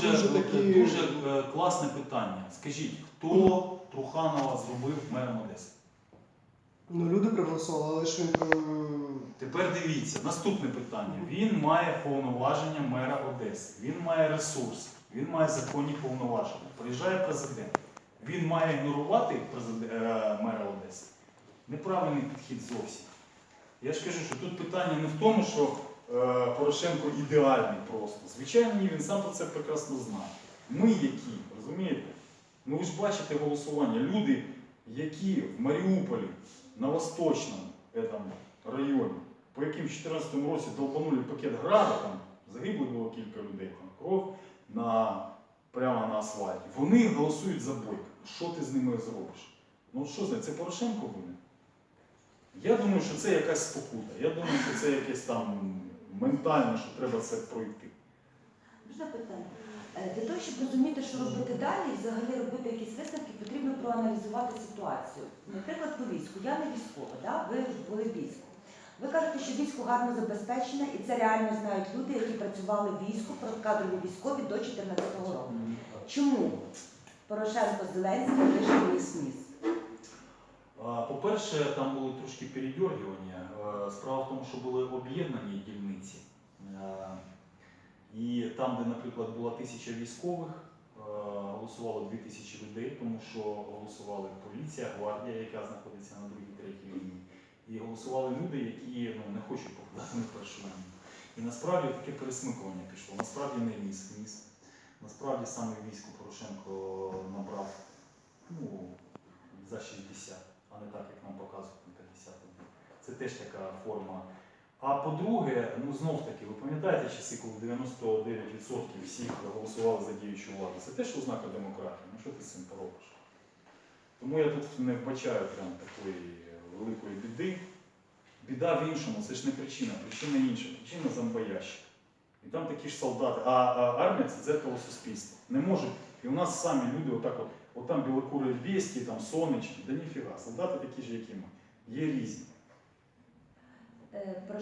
дуже, дуже такі. дуже е, класне питання. Скажіть, хто Труханова зробив мером Одеси? Ну, люди проголосували, але ж він. Тепер дивіться, наступне питання. Він має повноваження мера Одеси, він має ресурс, він має законні повноваження. Приїжджає президент. Він має ігнорувати президе- е, мера Одеси. Неправильний підхід зовсім. Я ж кажу, що тут питання не в тому, що е, Порошенко ідеальний просто. Звичайно, ні, він сам про це прекрасно знає. Ми які, розумієте? Ну ви ж бачите голосування. Люди, які в Маріуполі, на Восточному этом, районі, по яким в 2014 році долбанули пакет града, там загибло було кілька людей, там кров на, прямо на асфальті. Вони голосують за бойка. Що ти з ними зробиш? Ну що це, це Порошенко винен? Я думаю, що це якась спокута. Я думаю, що це якесь там ментально, що треба це пройти. Можна питання? Е, Для того, щоб розуміти, що робити далі, і взагалі робити якісь висновки, потрібно проаналізувати ситуацію. Наприклад, по війську. Я не військова, да? ви були в війську. Ви кажете, що військо гарно забезпечене, і це реально знають люди, які працювали в війську, кадрові військові до 2014 року. Чому Порошенко Зеленський вийшли СМІС? А, По-перше, там були трошки передергування. Е, Справа в тому, що були об'єднані там, де, наприклад, була тисяча військових, е, голосувало дві тисячі людей, тому що голосували поліція, гвардія, яка знаходиться на другій, третій лінії. І голосували люди, які ну, не хочуть попадати на першу лінію. І насправді таке пересмикування пішло. Насправді не міс міс. Насправді саме військо Порошенко набрав ну, за 60, а не так, як нам показують на 50. Це теж така форма. А по-друге, ну знов таки, ви пам'ятаєте часи, коли 99% всіх голосували за діючу владу? Це теж ознака демократії. Ну що ти з цим поробиш? Тому я тут не вбачаю прям такої великої біди. Біда в іншому, це ж не причина, причина інша, причина зомбоящик. І там такі ж солдати. А, а армія це дзеркало суспільства. Не може. І у нас самі люди, отак от, от там білокури бєсті, там сонечки, да ніфіга. Солдати такі ж, як і ми. Є різні. Е,